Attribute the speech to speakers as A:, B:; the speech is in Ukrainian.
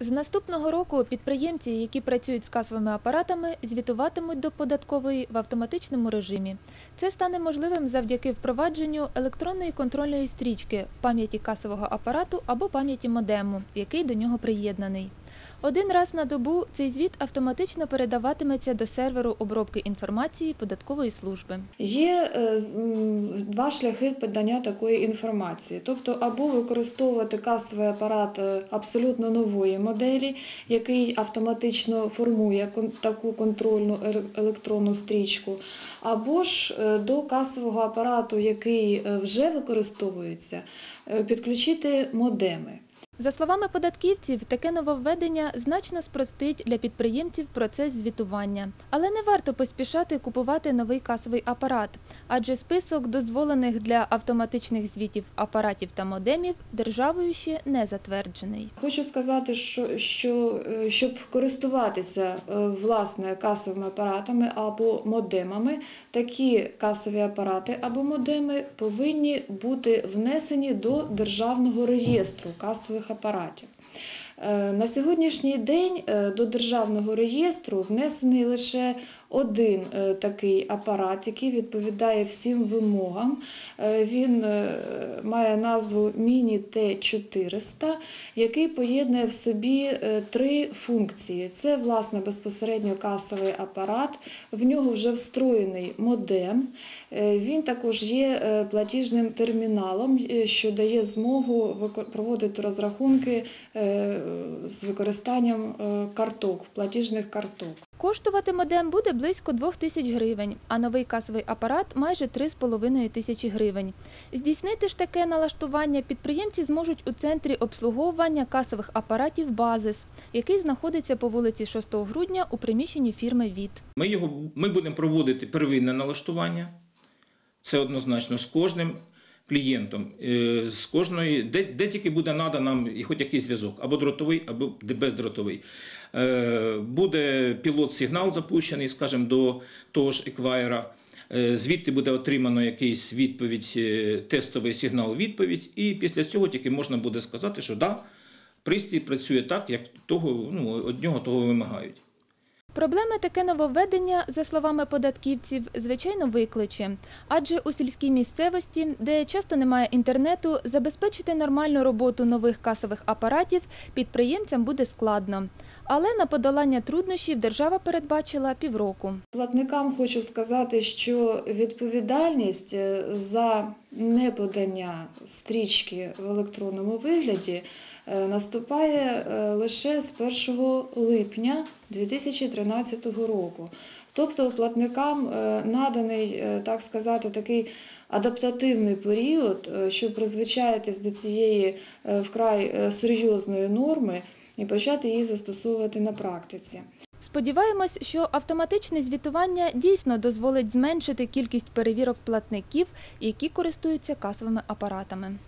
A: З наступного року підприємці, які працюють з касовими апаратами, звітуватимуть до податкової в автоматичному режимі. Це стане можливим завдяки впровадженню електронної контрольної стрічки в пам'яті касового апарату або пам'яті модему, який до нього приєднаний. Один раз на добу цей звіт автоматично передаватиметься до серверу обробки інформації податкової служби.
B: Є е, два шляхи подання такої інформації. Тобто, або використовувати касовий апарат е, абсолютно нової моделі, який автоматично формує таку контрольну електронну стрічку, або ж е, до касового апарату, який вже використовується, підключити модеми.
A: За словами податківців, таке нововведення значно спростить для підприємців процес звітування. Але не варто поспішати купувати новий касовий апарат, адже список дозволених для автоматичних звітів апаратів та модемів державою ще не затверджений.
B: Хочу сказати, що, що е, щоб користуватися е, власне касовими апаратами або модемами, такі касові апарати або модеми повинні бути внесені до державного реєстру касових апаратів. Е, На сьогоднішній день е, до державного реєстру внесений лише один е, такий апарат, який відповідає всім вимогам. Він має назву Міні Т400, який поєднує в собі три функції: це власне безпосередньо касовий апарат, в нього вже встроєний модем. Він також є платіжним терміналом, що дає змогу проводити розрахунки з використанням е, карток, платіжних карток.
A: Коштувати модем буде близько 2 тисяч гривень, а новий касовий апарат майже 3,5 тисячі гривень. Здійснити ж таке налаштування підприємці зможуть у центрі обслуговування касових апаратів «Базис», який знаходиться по вулиці 6 грудня у приміщенні фірми «ВІТ».
C: Ми, його, ми будемо проводити первинне налаштування. Це однозначно з кожним клієнтом, е, з кожної, де, де тільки буде надано нам і хоч якийсь зв'язок, або дротовий, або бездротовий. Е, Буде пілот-сигнал запущений, скажімо, до того ж еквайра. Е, Звідти буде отримано якийсь відповідь, тестовий сигнал відповідь, і після цього тільки можна буде сказати, що да, пристрій працює так, як того, ну, од нього того вимагають.
A: Проблеми таке нововведення, за словами податківців, звичайно викличе. Адже у сільській місцевості, де часто немає інтернету, забезпечити нормальну роботу нових касових апаратів підприємцям буде складно. Але на подолання труднощів держава передбачила півроку.
B: Платникам хочу сказати, що відповідальність е, за неподання стрічки в електронному вигляді е, наступає е, лише з 1 липня 2013 року. Тобто платникам е, наданий, так сказати, такий адаптативний період, щоб призвичаїтись до цієї вкрай серйозної норми і почати її застосовувати на практиці.
A: Сподіваємось, що автоматичне звітування дійсно дозволить зменшити кількість перевірок платників, які користуються касовими апаратами.